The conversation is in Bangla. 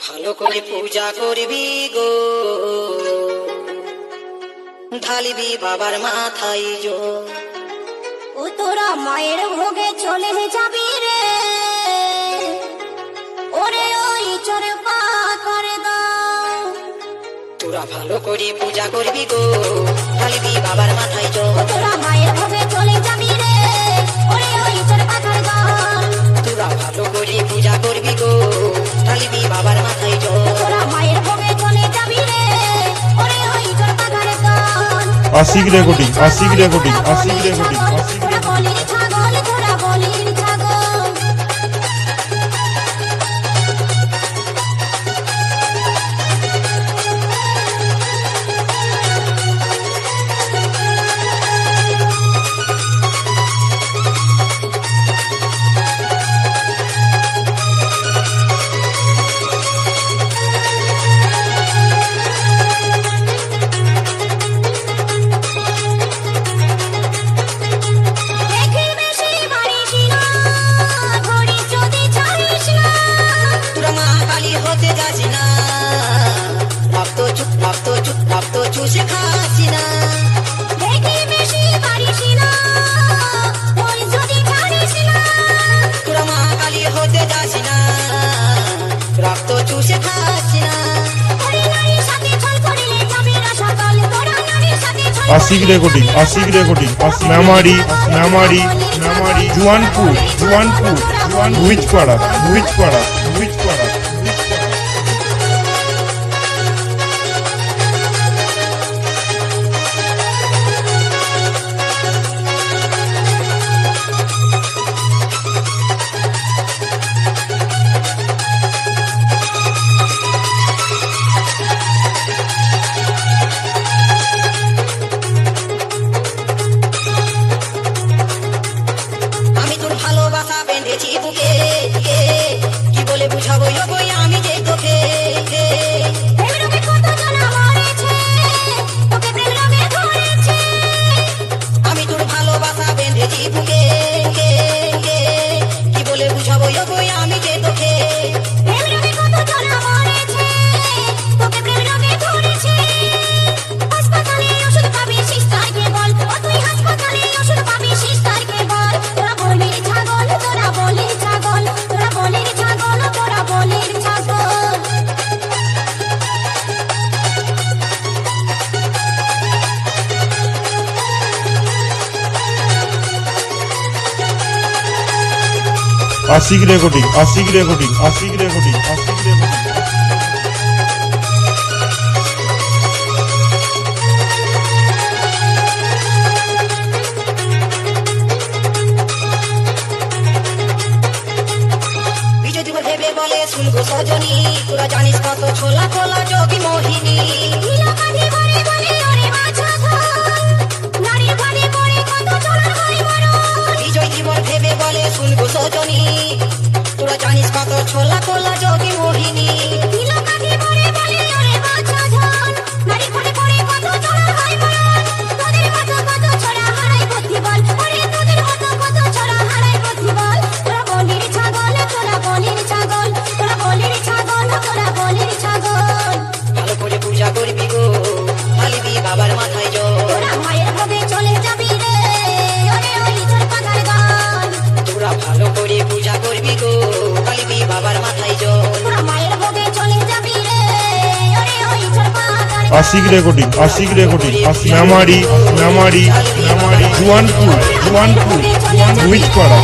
ভালো করে পূজা করবি গো। ঢালিবি বাবার মাথায় জো। ও তোরা মায়ের ভোগে চলে যাবি রে। ওরে ওই চরে পা করে দাও। তোরা ভালো করে পূজা করবি গো। ঢালিবি বাবার মাথায় জো। তোরা মায়ের ভোগে চলে যাবি Ashik recording Ashik recording Ashik recording Ashik রক্ত চুষে আশিক রেকর্ডিং আশিক রেকর্ডিং নামারি নামারি নামারি জুয়ানপুর জুয়ানপুর জুয়ান ভুইজপাড়া পাড়া Ashiq recording Ashiq recording Ashiq recording Ashiq recording Sajani তোরা জানিস কত ছোলা কোলা যোগী মোহিনী। করবি গো বলবি বাবার মাথায় জল। মায়ের ভোগে চলে যাবি রে আশিক রেকর্ডিং আশিক রেকর্ডিং নামারি নামারি নামারি জুয়ানপুর জুয়ানপুর উইচ পাড়া